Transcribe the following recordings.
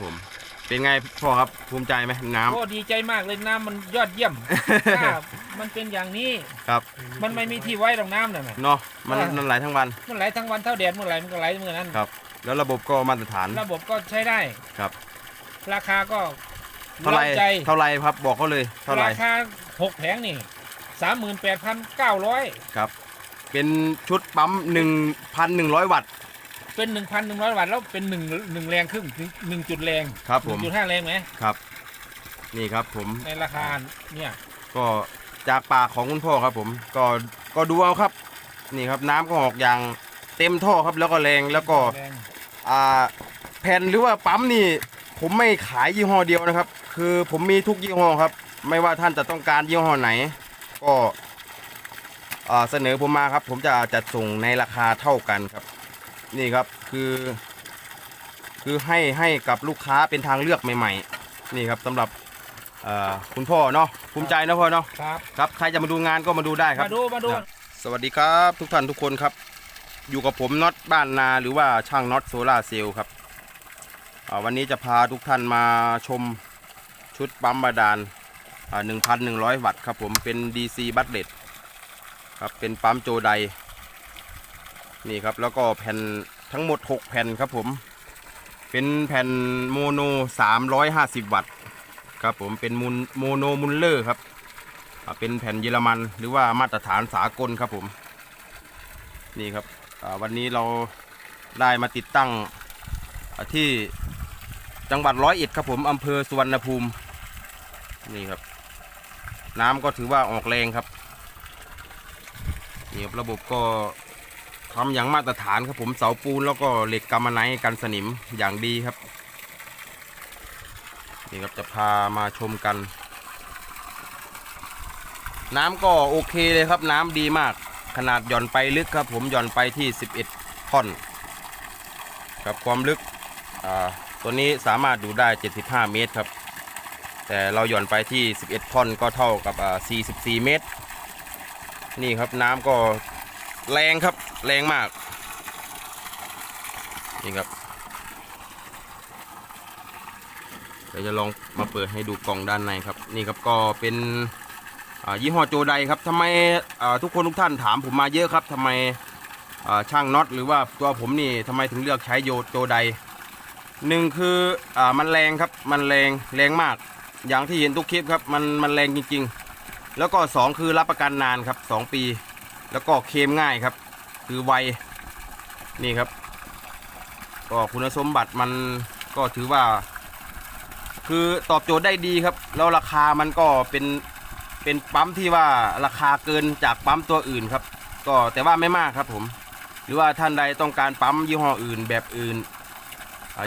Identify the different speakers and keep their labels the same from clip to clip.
Speaker 1: ผมเป็นไงพ่อครับภูมิใจไหมน้ำ
Speaker 2: โอ้ดีใจมากเลยน้ำมันยอดเยี่ยม ถ้ามันเป็นอย่างนี้
Speaker 1: ครับ
Speaker 2: มันไม่มีที่ไว้ตรงน้ำน่ะนะ
Speaker 1: เนาะมัน
Speaker 2: อ่ามั
Speaker 1: มันไหลทั้งวัน
Speaker 2: มันไหลทั้งวันเท่าแดดเมื่อไหร่มันก็ไหลเมื่อนั้น
Speaker 1: ครับ แล้วระบบก็มาตรฐาน
Speaker 2: ระบบก็ใช้ได้
Speaker 1: ครับ
Speaker 2: ราคาก็
Speaker 1: เท่าไหร
Speaker 2: เราใจ
Speaker 1: เท่าไหรครับบอกเขาเลยเท่าไหร
Speaker 2: ราคาหกแผงนี่สามหมื่นแปดพันเก้าร้อย
Speaker 1: ครับ เป็นชุดปั๊ม1,100 วัตต์
Speaker 2: เป็นหนึ่งพันหนึ่งร้อยวัตต์แล้วเป็นหนึ่งหนึ่งแรงครึ่งถึงหนึ่งจุดแรง
Speaker 1: ครับผม
Speaker 2: จุดห้าแรงไหม
Speaker 1: ครับ นี่ครับผม
Speaker 2: ในราคาเนี่ย
Speaker 1: ก็จากปากของคุณพ่อครับ ผมก็ก็ดูเอาครับ นี่ครับน้ำก็ออกอย่างเต็มท่อครับแล้วก็แรงแล้วก็
Speaker 2: แรง
Speaker 1: อ่าแผ่นหรือว่าปั๊มนี่ ผมไม่ขายยี่ห้อเดียวนะครับ คือผมมีทุกยี่ห้อครับ ไม่ว่าท่านจะต้องการยี่ห้อไหน ก็อ่าเสนอผมมาครับ ผมจะจัดส่งในราคาเท่ากันครับ นี่ครับคือ คือให้ให้กับลูกค้าเป็นทางเลือกใหม่ๆ นี่ครับสำหรับอ่าคุณพ่อเนาะภูมิใจนะพ่อเนาะ
Speaker 2: ครับ
Speaker 1: ครับใครจะมาดูงานก็มาดูได้ครับ
Speaker 2: มาดูมาดู
Speaker 1: ครับ สวัสดีครับทุกท่านทุกคนครับ อยู่กับผมน็อตบ้านนาหรือว่าช่างน็อตโซล่าเซลล์ครับอ่าวันนี้จะพาทุกท่านมาชมชุดปั๊มบาดาลอ่า1,100 วัตต์ครับผมเป็น DC บัตเลตครับเป็นปั๊มโจได นี่ครับแล้วก็แผ่นทั้งหมด 6 แผ่นครับผม เป็นแผ่นโมโน 350 วัตต์ครับผมเป็นมูลโมโนมุลเลอร์ครับเป็นแผ่นเยอรมันหรือว่ามาตรฐานสากลครับผม นี่ครับวันนี้เราได้มาติดตั้งที่จังหวัดร้อยเอ็ดครับผมอำเภอสุวรรณภูมิ นี่ครับ น้ำก็ถือว่าออกแรงครับนี่ครับระบบก็ ทำอย่างมาตรฐานครับผมเสาปูนแล้วก็เหล็กกำมะไนกันสนิมอย่างดีครับนี่ครับจะพามาชมกัน น้ำก็โอเคเลยครับน้ำดีมาก ขนาดหย่อนไปลึกครับ ผมหย่อนไปที่ 11ท่อนครับความลึกตัวนี้สามารถดูได้ 75 เมตรครับ แต่เราหย่อนไปที่ 11 ท่อนก็เท่ากับอ่า44 เมตร นี่ครับน้ำก็ แรงครับ แรงมาก นี่ครับ เดี๋ยวจะลองมาเปิดให้ดูกล่องด้านในครับ นี่ครับก็เป็นยี่ห้อโจไดครับทำไมทุกคนทุกท่านถามผมมาเยอะครับทำไมช่างน็อตหรือว่าตัวผมนี่ทำไมถึงเลือกใช้โยโจไดหนึ่งคืออมันแรงครับ มันแรงแรงมาก อย่างที่เห็นทุกคลิปครับ มันมันแรงจริง ๆ แล้วก็สองคือรับประกันนานครับสองปี แล้วก็เคมง่ายครับ คือไวนี่ครับ ก็คุณสมบัติมันก็ถือว่า คือตอบโจทย์ได้ดีครับ แล้วราคามันก็เป็นเป็นปั๊มที่ว่าราคาเกินจากปั๊มตัวอื่นครับ ก็แต่ว่าไม่มากครับผม หรือว่าท่านใดต้องการปั๊มยี่ห้ออื่นแบบอื่น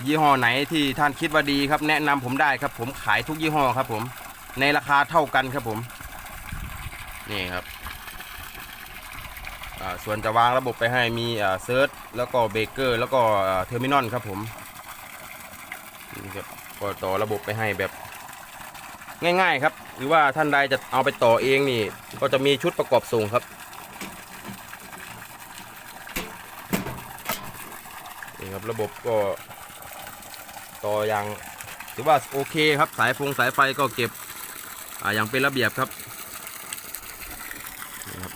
Speaker 1: ยี่ห้อไหนที่ท่านคิดว่าดีครับ แนะนำผมได้ครับ ผมขายทุกยี่ห้อครับ ผม ในราคาเท่ากันครับผม นี่ครับ ส่วนจะวางระบบไปให้มีเซิร์ชแล้วก็เบรกเกอร์แล้วก็เทอร์มินอลครับผมนี่ครับก็ต่อระบบไปให้แบบง่ายๆครับ หรือว่าท่านใดจะเอาไปต่อเองนี่ ก็จะมีชุดประกอบส่งครับนี่ครับระบบก็ต่ออย่างถือว่าโอเคครับสายฟงสายไฟก็เก็บออย่างเป็นระเบียบครับนี่ครับ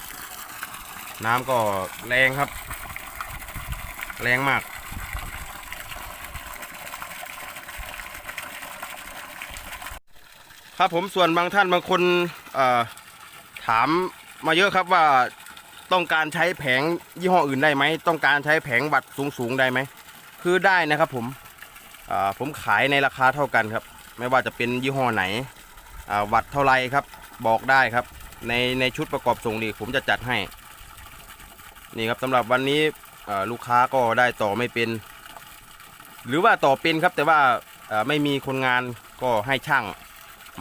Speaker 1: น้ำก็แรงครับ แรงมาก ครับผมส่วนบางท่านบางคนถามมาเยอะครับว่าต้องการใช้แผงยี่ห้ออื่นได้ไหม ต้องการใช้แผงบัตรสูงๆได้ไหม คือได้นะครับผมผมขายในราคาเท่ากันครับ ไม่ว่าจะเป็นยี่ห้อไหนวัตเท่าไรครับ บอกได้ครับ ในในชุดประกอบส่งดีผมจะจัดให้ นี่ครับสำหรับวันนี้ลูกค้าก็ได้ต่อไม่เป็น หรือว่าต่อเป็นครับแต่ว่าไม่มีคนงานก็ให้ช่าง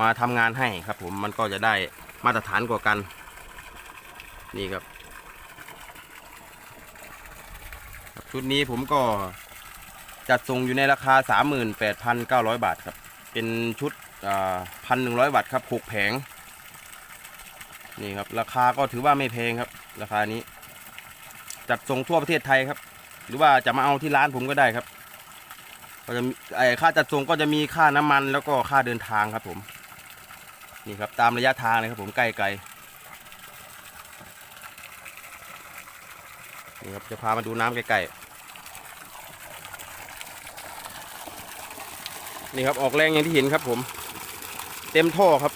Speaker 1: มาทำงานให้ครับผมมันก็จะได้มาตรฐานกว่ากัน นี่ครับครับชุดนี้ผมก็จัดส่งอยู่ในราคา 38,900 บาทครับ เป็นชุดพันหนึ่งร้อยวัตต์ครับหกแผง นี่ครับ ราคาก็ถือว่าไม่แพงครับ ราคานี้ จัดส่งทั่วประเทศไทยครับ หรือว่าจะมาเอาที่ร้านผมก็ได้ครับ ก็จะมีไอค่าจัดส่งก็จะมีค่าน้ำมัน แล้วก็ค่าเดินทางครับผม นี่ครับตามระยะทางเลยครับผมใกล้ไกลนี่ครับจะพามาดูน้ำใกล้ๆนี่ครับออกแรงอย่างที่เห็นครับผม เต็มท่อครับ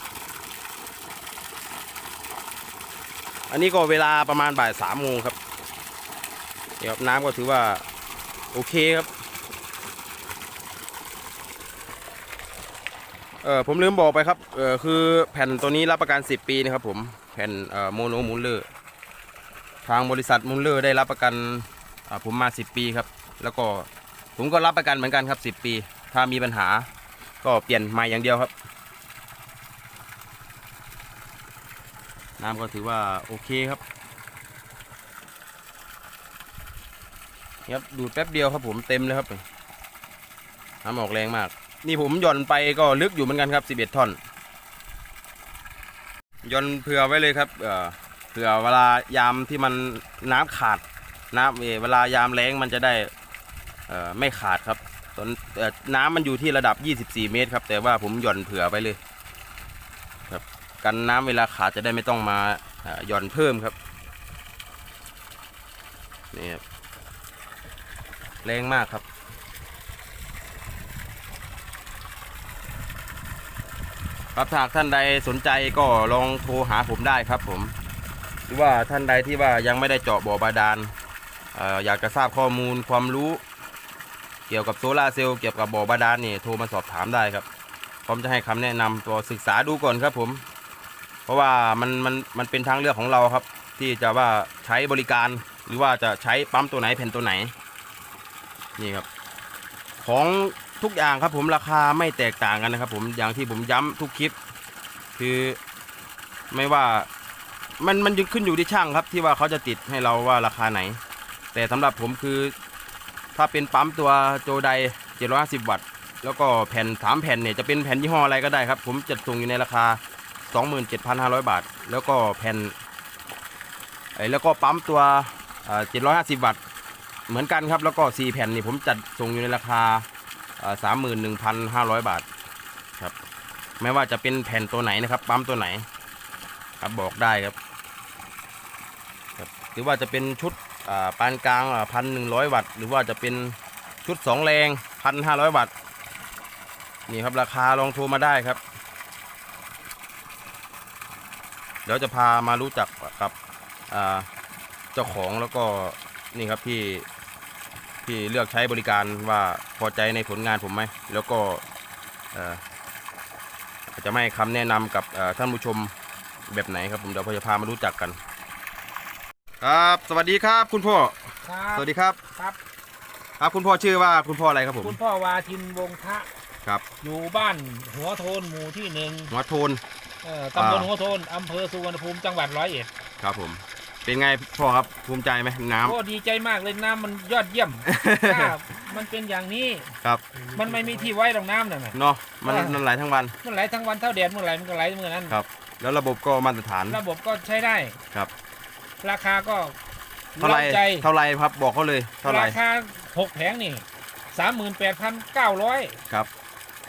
Speaker 1: อันนี้ก็เวลาประมาณบ่ายสามโมงครับ นี่ครับน้ำก็ถือว่า โอเคครับ เออผมลืมบอกไปครับ เออคือแผ่นตัวนี้รับประกัน 10 ปีนะครับผมแผ่นเอ่อโมโนมูลเลอร์ทางบริษัทมูลเลอร์ได้รับประกันผมมา 10 ปีครับ แล้วก็ผมก็รับประกันเหมือนกันครับ 10 ปี ถ้ามีปัญหาก็เปลี่ยนใหม่อย่างเดียวครับ น้ำก็ถือว่าโอเคครับ ครับดูดแป๊บเดียวครับผมเต็มเลยครับน้ำออกแรงมาก นี่ผมหย่อนไปก็ลึกอยู่เหมือนกันครับ 11ท่อนหย่อนเผื่อไว้เลยครับเอ่อเผื่อเวลายามที่มันน้ำขาดน้ำเวลายามแรงมันจะได้เอ่อไม่ขาดครับตอนเอ่อน้ำมันอยู่ที่ระดับ 24 เมตรครับแต่ว่าผมหย่อนเผื่อไว้เลยครับกันน้ำเวลาขาดจะได้ไม่ต้องมาเอ่อหย่อนเพิ่มครับนี่ครับ แรงมากครับ ครับถ้าหากท่านใดสนใจก็ลองโทรหาผมได้ครับผม หรือว่าท่านใดที่ว่ายังไม่ได้เจาะบ่อบาดาลเอ่ออยากจะทราบข้อมูลความรู้ เกี่ยวกับโซลาร์เซลล์เกี่ยวกับบ่อบาดาลนี่โทรมาสอบถามได้ครับพร้อมจะให้คำแนะนำตัวศึกษาดูก่อนครับผม เพราะว่ามันมันมันเป็นทางเลือกของเราครับ ที่จะว่าใช้บริการหรือว่าจะใช้ปั๊มตัวไหนแผ่นตัวไหน นี่ครับ ของทุกอย่างครับผมราคาไม่แตกต่างกันนะครับ ผมอย่างที่ผมย้ำทุกคลิป คือไม่ว่ามันมันขึ้นอยู่ที่ช่างครับ ที่ว่าเขาจะติดให้เราว่าราคาไหน แต่สำหรับผมคือ ถ้าเป็นปั๊มตัวโจได750 วัตต์ แล้วก็แผ่นสามแผ่นเนี่ยจะเป็นแผ่นยี่ห้ออะไรก็ได้ครับ ผมจะส่งอยู่ในราคา 27,500 บาท แล้วก็แผ่นแล้วก็ปั๊มตัวเอ่อ750 วัตต์ เหมือนกันครับแล้วก็ 4 แผ่นนี่ผมจัดส่งอยู่ในราคาสามหมื่นหนึ่งพันห้าร้อยบาทครับไม่ว่าจะเป็นแผ่นตัวไหนนะครับปั๊มตัวไหน ครับบอกได้ครับครับ หรือว่าจะเป็นชุดปานกลางพันหนึ่งร้อยวัตต์หรือว่าจะเป็นชุดสองแรงพันห้าร้อยวัตต์นี่ครับราคาลองโทรมาได้ครับ เดี๋ยวจะพามารู้จักกับเจ้าของแล้วก็ นี่ครับที่ที่เลือกใช้บริการว่าพอใจในผลงานผมไหม แล้วก็เอ่อจะไม่ให้คำแนะนำกับเอ่อท่านผู้ชมแบบไหนครับผมเดี๋ยวผมจะพามารู้จักกัน ครับ สวัสดีครับ คุณพ่อ
Speaker 2: ครับ
Speaker 1: สวัสดีครับ
Speaker 2: ครับ
Speaker 1: ครับคุณพ่อชื่อว่าคุณพ่ออะไรครับผม
Speaker 2: คุณพ่อวาทินวงทะ
Speaker 1: ครับ
Speaker 2: อยู่บ้านหัวโทนหมู่ที่หนึ่ง
Speaker 1: หัวโทน
Speaker 2: เอ่อตำบล
Speaker 1: อ่า
Speaker 2: หัวโทนอำเภอสุวรรณภูมิจังหวัดร้อยเอ็ด
Speaker 1: ครับผม เป็นไงพ่อครับภูมิใจไหมน้ำ
Speaker 2: โอ้ดีใจมากเลยน้ำมันยอดเยี่ยม ถ้ามันเป็นอย่างนี้
Speaker 1: ครับ
Speaker 2: มันไม่มีที่ไว้ดอกน้ำน่ะนะ
Speaker 1: เนาะมัน
Speaker 2: อ่ามั
Speaker 1: มันไหลทั้งวัน
Speaker 2: มันไหลทั้งวันเท่าแดดเมื่อไหร่มันก็ไหลเมื่อนั้น
Speaker 1: ครับ แล้วระบบก็มาตรฐาน
Speaker 2: ระบบก็ใช้ได้
Speaker 1: ครับ
Speaker 2: ราคาก็
Speaker 1: เท่าไหร
Speaker 2: ใจ
Speaker 1: เท่าไหรครับบอกเขาเลยเท่าไหร
Speaker 2: ราคาหกแผงนี่สามหมื่นแปดพันเก้าร้อย
Speaker 1: ครับ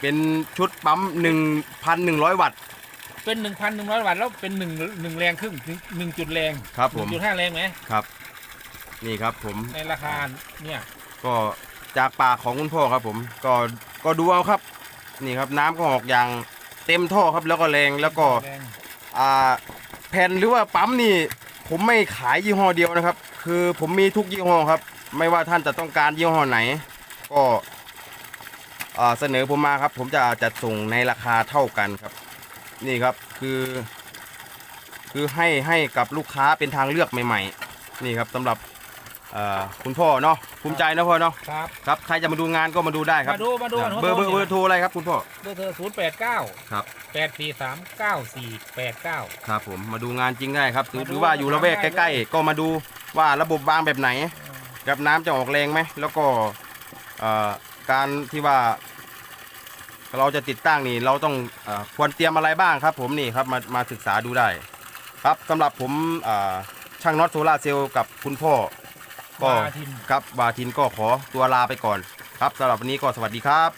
Speaker 1: เป็นชุดปั๊ม1,100 วัตต์
Speaker 2: เป็นหนึ่งพันหนึ่งร้อยวัตต์แล้วเป็นหนึ่งหนึ่งแรงครึ่งถึงหนึ่งจุดแรง
Speaker 1: ครับ
Speaker 2: ห
Speaker 1: ผ
Speaker 2: นึ่
Speaker 1: ม
Speaker 2: งจุดห้าแรงไหม
Speaker 1: ครับ นี่ครับผม
Speaker 2: ในราคาเนี่ย
Speaker 1: ก็จากปากของคุณพ่อครับ ผมก็ก็ดูเอาครับ นี่ครับน้ำก็ออกอย่างเต็มท่อครับแล้วก็แรงแล้วก็
Speaker 2: แรง
Speaker 1: อ่าแผ่นหรือว่าปั๊มนี่ ผมไม่ขายยี่ห้อเดียวนะครับ คือผมมีทุกยี่ห้อครับ ไม่ว่าท่านจะต้องการยี่ห้อไหน ก็อ่าเสนอผมมาครับ ผมจะจัดส่งในราคาเท่ากันครับ นี่ครับคือ คือให้ให้กับลูกค้าเป็นทางเลือกใหม่ ๆ นี่ครับสำหรับอ่าคุณพ่อเนาะภูมิใจนะพ่อเนาะ
Speaker 2: ครับ
Speaker 1: ครับใครจะมาดูงานก็มาดูได้ครับ
Speaker 2: มาดูมาดู
Speaker 1: เบอร์เบอร์เบอร์โทรอะไรครับคุณพ่อ
Speaker 2: เบอร์เธอศูนย์แปดเก้า
Speaker 1: ครับ
Speaker 2: แปดสี่สามเก้าสี่แปดเก้า
Speaker 1: ครับผมมาดูงานจริงได้ครับหรือ
Speaker 2: มาดู
Speaker 1: หรือว่าอยู่ละแวก
Speaker 2: ได้
Speaker 1: ใกล้ ๆ ก็มาดูว่าระบบวางแบบไหน กับน้ำจะออกแรงไหม แล้วก็เอ่อการที่ว่า เราจะติดตั้งนี่เราต้องเออควรเตรียมอะไรบ้างครับผมนี่ครับมามาศึกษาดูได้ ครับสำหรับผมเอ่อช่างน็อตโซลาร์เซลล์กับคุณพ่อก็
Speaker 2: วาทิน
Speaker 1: ครับวาทินก็ขอตัวลาไปก่อน ครับสำหรับวันนี้ก็สวัสดีครับ